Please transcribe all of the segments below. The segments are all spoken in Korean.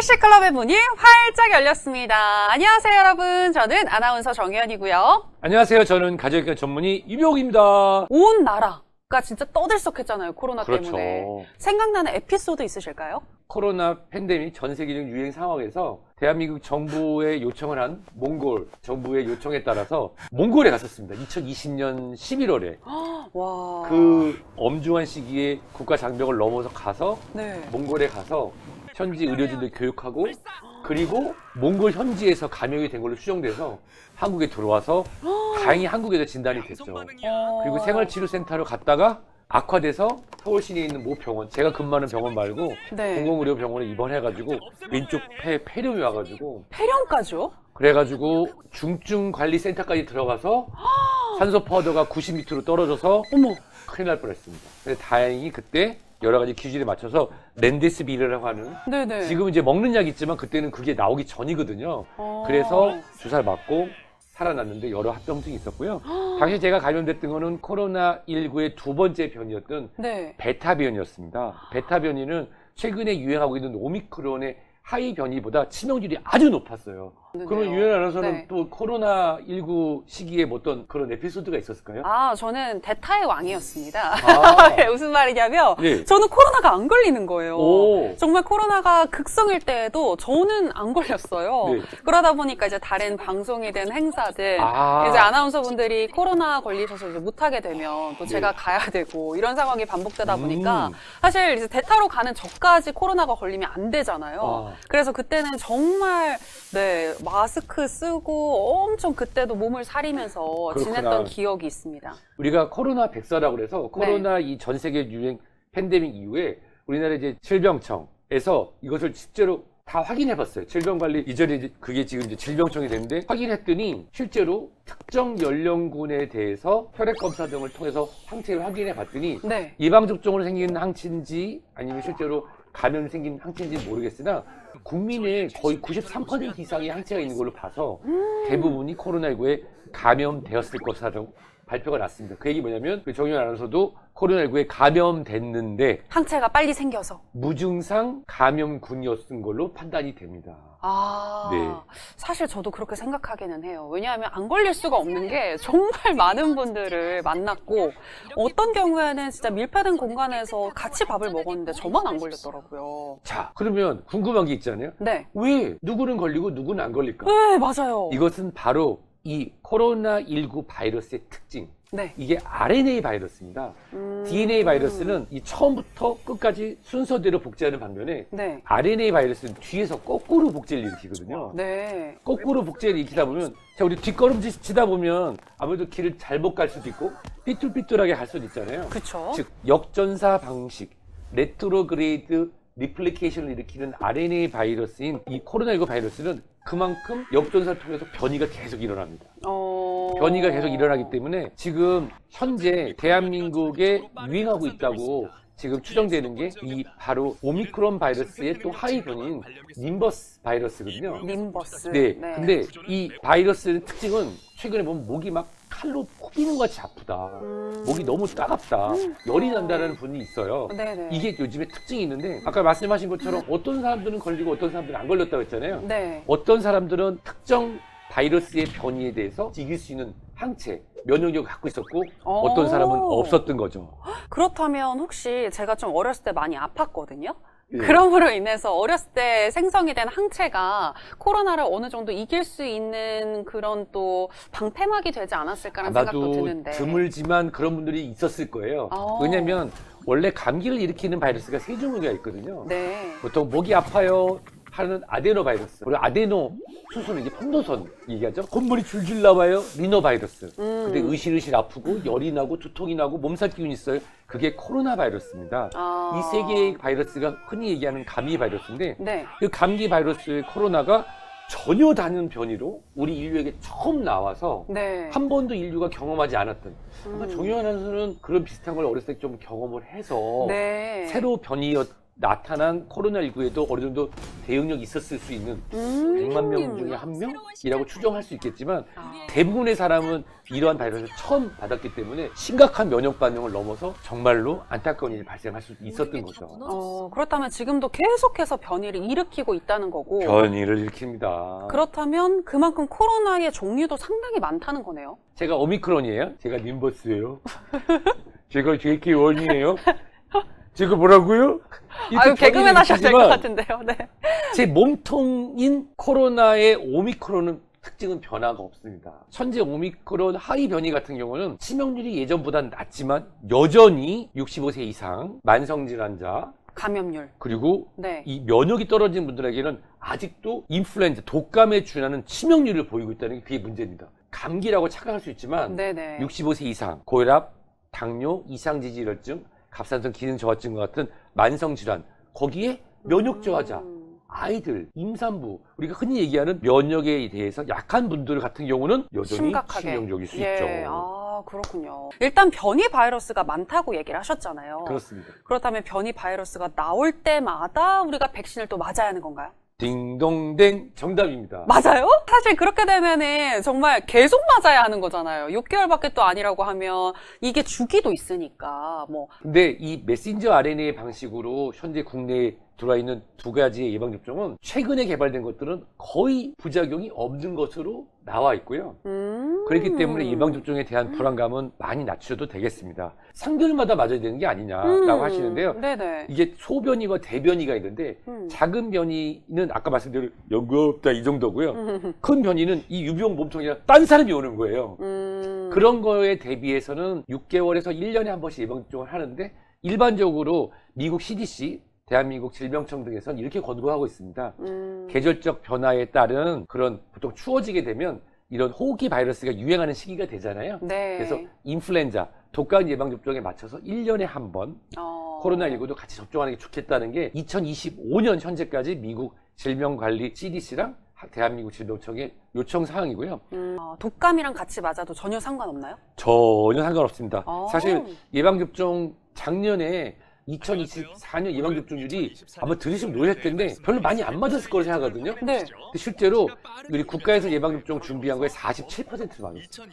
헬스클럽의 문이 활짝 열렸습니다. 안녕하세요, 여러분. 저는 아나운서 정혜연이고요. 안녕하세요. 저는 가족의과 전문의 이병입니다. 온 나라가 진짜 떠들썩했잖아요, 코로나 그렇죠. 때문에. 생각나는 에피소드 있으실까요? 코로나 팬데믹 전 세계적 유행 상황에서 대한민국 정부에 요청을 한 몽골 정부의 요청에 따라서 몽골에 갔었습니다. 2020년 11월에 와. 그 엄중한 시기에 국가 장벽을 넘어서 가서 네. 몽골에 가서 현지 의료진들 교육하고 그리고 몽골 현지에서 감염이 된 걸로 추정돼서 한국에 들어와서 다행히 한국에서 진단이 됐죠. 어. 그리고 생활치료센터로 갔다가 악화돼서 서울 시내에 있는 모 병원, 제가 근무하는 병원 말고 네. 공공의료병원에 입원해가지고 왼쪽 폐에 폐렴이 와가지고 폐렴까지요? 그래가지고 중증관리센터까지 들어가서 산소 파우더가 90m로 떨어져서 어머. 큰일 날 뻔했습니다. 근데 다행히 그때 여러 가지 기준에 맞춰서 렌데스비르라고 하는 네네. 지금 이제 먹는 약 있지만 그때는 그게 나오기 전이거든요. 어. 그래서 주사를 맞고 살아났는데 여러 합병증이 있었고요. 당시 제가 감염됐던 거는 코로나 19의 두 번째 변이였던 네. 베타 변이였습니다. 베타 변이는 최근에 유행하고 있는 오미크론의 하이 변이보다 치명률이 아주 높았어요. 네네요. 유엔 아나운서는 네. 또 코로나 19 시기에 뭐 어떤 그런 에피소드가 있었을까요? 아, 저는 대타의 왕이었습니다. 아. 네, 무슨 말이냐면, 네. 저는 코로나가 안 걸리는 거예요. 오. 정말 코로나가 극성일 때에도 저는 안 걸렸어요. 네. 그러다 보니까 이제 다른 방송이든 행사든 아. 이제 아나운서 분들이 코로나 걸리셔서 이제 못하게 되면 또 제가 네. 가야 되고 이런 상황이 반복되다 음. 보니까 사실 이제 대타로 가는 저까지 코로나가 걸리면 안 되잖아요. 아. 그래서 그때는 정말 네 마스크 쓰고 엄청 그때도 몸을 사리면서 그렇구나. 지냈던 기억이 있습니다. 우리가 코로나 백사라고 그래서 코로나 이 전 세계 유행 팬데믹 이후에 우리나라 이제 질병청에서 이것을 실제로 다 확인해 봤어요. 질병관리 이전에 그게 지금 이제 질병청이 됐는데 확인했더니 실제로 특정 연령군에 대해서 혈액 검사 등을 통해서 항체를 확인해 봤더니 네. 예방 접종으로 생긴 항체인지 아니면 실제로 감염이 생긴 항체인지 모르겠으나 국민의 거의 93% 이상의 항체가 있는 걸로 봐서 대부분이 코로나19에 감염되었을 것이라고 발표가 났습니다. 그 얘기 뭐냐면 그 정윤 아나운서도 코로나19에 감염됐는데 항체가 빨리 생겨서. 무증상 감염군이었던 걸로 판단이 됩니다. 아, 네. 사실 저도 그렇게 생각하기는 해요. 왜냐하면 안 걸릴 수가 없는 게 정말 많은 분들을 만났고 어떤 경우에는 진짜 밀폐된 공간에서 같이 밥을 먹었는데 저만 안 걸렸더라고요. 자, 그러면 궁금한 게 있잖아요. 네. 왜 누구는 걸리고 누구는 안 걸릴까? 네, 맞아요. 이것은 바로 이 코로나19 바이러스의 특징. 네. 이게 RNA 바이러스입니다. 음. DNA 바이러스는 이 처음부터 끝까지 순서대로 복제하는 반면에 네. RNA 바이러스는 뒤에서 거꾸로 복제를 일으키거든요. 네. 거꾸로 복제를 일으키다 보면 자 우리 뒷걸음질 치다 보면 아무래도 길을 잘못 갈 수도 있고 삐뚤삐뚤하게 갈 수도 있잖아요. 그쵸. 즉 역전사 방식, 레트로그레이드 리플리케이션을 일으키는 RNA 바이러스인 이 코로나19 바이러스는 그만큼 역전사를 통해서 변이가 계속 일어납니다. 어... 변이가 계속 일어나기 때문에 지금 현재 대한민국에 유행하고 있다고 지금 추정되는 게 이 바로 오미크론 바이러스의 또 하위 변이인 님버스 바이러스거든요. 님버스. 네. 근데 이 바이러스의 특징은 최근에 보면 목이 막 칼로 코비는 것 같이 아프다. 음. 목이 너무 따갑다. 열이 난다는 분이 있어요. 네네. 이게 요즘에 특징이 있는데 아까 말씀하신 것처럼 어떤 사람들은 걸리고 어떤 사람들은 안 걸렸다고 했잖아요. 네. 어떤 사람들은 특정 바이러스의 변이에 대해서 이길 수 있는 항체, 면역력을 갖고 있었고 어. 어떤 사람은 없었던 거죠. 그렇다면 혹시 제가 좀 어렸을 때 많이 아팠거든요? 예. 그럼으로 인해서 어렸을 때 생성이 된 항체가 코로나를 어느 정도 이길 수 있는 그런 또 방패막이 되지 않았을까라는 생각도 드는데. 드물지만 그런 분들이 있었을 거예요. 어. 왜냐하면 원래 감기를 일으키는 바이러스가 세 종류가 있거든요. 네. 보통 목이 아파요 하는 아데노 바이러스. 그리고 아데노 수술은 이제 편도선 얘기하죠. 콧물이 줄줄 나와요. 리노 바이러스. 음. 근데 으실으실 아프고 열이 나고 두통이 나고 몸살 기운이 있어요. 그게 코로나 바이러스입니다. 아. 이 세 개의 바이러스가 흔히 얘기하는 감기 바이러스인데 네. 그 감기 바이러스의 코로나가 전혀 다른 변이로 우리 인류에게 처음 나와서 네. 한 번도 인류가 경험하지 않았던 음. 정유한 아나운서는 그런 비슷한 걸 어렸을 때 좀 경험을 해서 네. 새로 변이였 나타난 코로나19에도 어느 정도 대응력이 있었을 수 있는 음. 100만 명 중에 한 명이라고 추정할 수 있겠지만 아. 대부분의 사람은 이러한 바이러스를 처음 받았기 때문에 심각한 면역 반응을 넘어서 정말로 안타까운 일이 발생할 수 있었던 거죠. 어, 그렇다면 지금도 계속해서 변이를 일으키고 있다는 거고. 변이를 일으킵니다. 그렇다면 그만큼 코로나의 종류도 상당히 많다는 거네요. 제가 오미크론이에요? 제가 님버스예요? 제가 JK1이에요? 제가 뭐라고요? 아유, 개그맨 하셔야 될 것 같은데요. 네. 제 몸통인 코로나의 오미크론은 특징은 변화가 없습니다. 현재 오미크론 하위 변이 같은 경우는 치명률이 예전보다는 낮지만 여전히 65세 이상 만성 질환자 감염률. 그리고 네. 이 면역이 떨어진 분들에게는 아직도 인플루엔자 독감에 준하는 치명률을 보이고 있다는 게 그게 문제입니다. 감기라고 착각할 수 있지만 네네. 65세 이상 고혈압, 당뇨, 이상지질혈증, 갑상선 기능 저하증 과 같은 만성 질환 거기에 면역 저하자 음. 아이들, 임산부, 우리가 흔히 얘기하는 면역에 대해서 약한 분들 같은 경우는 여전히 심각하게. 치명적일 수 예. 있죠. 아, 그렇군요. 일단 변이 바이러스가 많다고 얘기를 하셨잖아요. 그렇습니다. 그렇다면 변이 바이러스가 나올 때마다 우리가 백신을 또 맞아야 하는 건가요? 딩동댕 정답입니다. 맞아요? 사실 그렇게 되면은 정말 계속 맞아야 하는 거잖아요. 6개월밖에 또 아니라고 하면 이게 주기도 있으니까 뭐 근데 이 메신저 RNA 방식으로 현재 국내에 들어와 있는 두 가지의 예방접종은 최근에 개발된 것들은 거의 부작용이 없는 것으로 나와 있고요. 음. 그렇기 때문에 예방접종에 대한 불안감은 많이 낮춰도 되겠습니다. 상별마다 맞아야 되는 게 아니냐라고 음. 하시는데요. 네네. 이게 소변이와 대변이가 있는데 음. 작은 변이는 아까 말씀드린 연구 없다 이 정도고요. 음. 큰 변이는 이 유병 몸통이랑 딴 사람이 오는 거예요. 음. 그런 거에 대비해서는 6개월에서 1년에 한 번씩 예방접종을 하는데 일반적으로 미국 CDC, 대한민국 질병청 등에서는 이렇게 권고하고 있습니다. 음. 계절적 변화에 따른 그런 보통 추워지게 되면 이런 호흡기 바이러스가 유행하는 시기가 되잖아요. 네. 그래서 인플루엔자, 독감 예방 접종에 맞춰서 1년에 한번 어. 코로나19도 같이 접종하는 게 좋겠다는 게 2025년 현재까지 미국 질병관리 CDC랑 대한민국 질병청의 요청 사항이고요. 음. 어, 독감이랑 같이 맞아도 전혀 상관없나요? 전혀 상관없습니다. 어. 사실 예방접종 작년에 2024년 예방 접종률이 아마 들으시면 놀랄 텐데 별로 많이 안 맞았을 거로 생각하거든요. 네. 근데 실제로 우리 국가에서 예방 접종 준비한 거에 47% 맞았어요.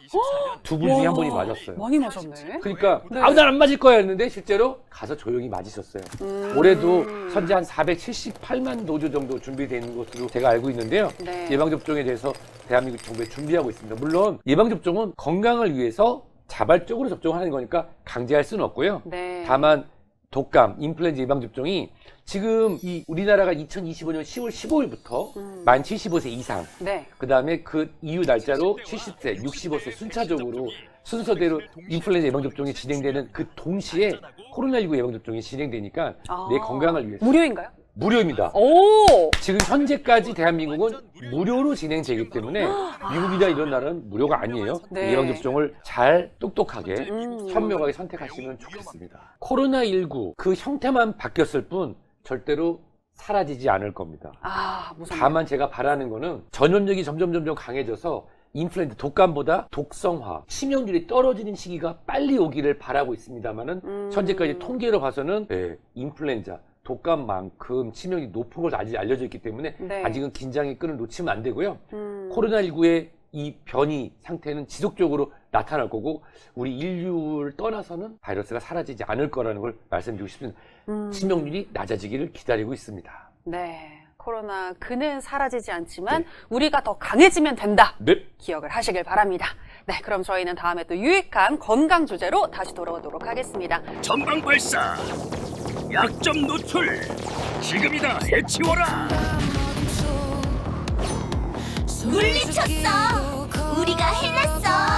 두 분 중에 한 분이 맞았어요. 많이 맞았네. 그러니까 네. 아우 난 안 맞을 거야 했는데 실제로 가서 조용히 맞으셨어요. 음. 올해도 현재 한 478만 도주 정도 준비되어 있는 것으로 제가 알고 있는데요. 네. 예방 접종에 대해서 대한민국 정부에 준비하고 있습니다. 물론 예방 접종은 건강을 위해서 자발적으로 접종하는 거니까 강제할 수는 없고요. 네. 다만 독감, 인플루엔자 예방 접종이 지금 이 우리나라가 2025년 10월 15일부터 음. 만 75세 이상, 네. 그 다음에 그 이후 날짜로 70세, 65세 순차적으로 순서대로 인플루엔자 예방 접종이 진행되는 그 동시에 코로나19 예방 접종이 진행되니까 아. 내 건강을 위해서 무료인가요? 무료입니다. 오. 지금 현재까지 대한민국은 무료로 진행되기 때문에 미국이나 이런 나라는 무료가 아니에요. 네. 예방접종을 잘 똑똑하게 음. 현명하게 선택하시면 좋겠습니다. 코로나19 그 형태만 바뀌었을 뿐 절대로 사라지지 않을 겁니다. 아, 무섭네. 다만 제가 바라는 거는 전염력이 점점 점점 강해져서 인플루엔자 독감보다 독성화, 치명률이 떨어지는 시기가 빨리 오기를 바라고 있습니다만은 음. 현재까지 통계로 봐서는 네, 인플루엔자, 독감만큼 치명이 높은 것으로 아직 알려져 있기 때문에 네. 아직은 긴장의 끈을 놓치면 안 되고요. 음. 코로나19의 이 변이 상태는 지속적으로 나타날 거고 우리 인류를 떠나서는 바이러스가 사라지지 않을 거라는 걸 말씀드리고 싶습니다. 음. 치명률이 낮아지기를 기다리고 있습니다. 네. 코로나 그는 사라지지 않지만 네. 우리가 더 강해지면 된다. 네. 기억을 하시길 바랍니다. 네, 그럼 저희는 다음에 또 유익한 건강 주제로 다시 돌아오도록 하겠습니다. 전방 발사 약점 노출 지금이다 해치워라 물리쳤어. 우리가 해냈어.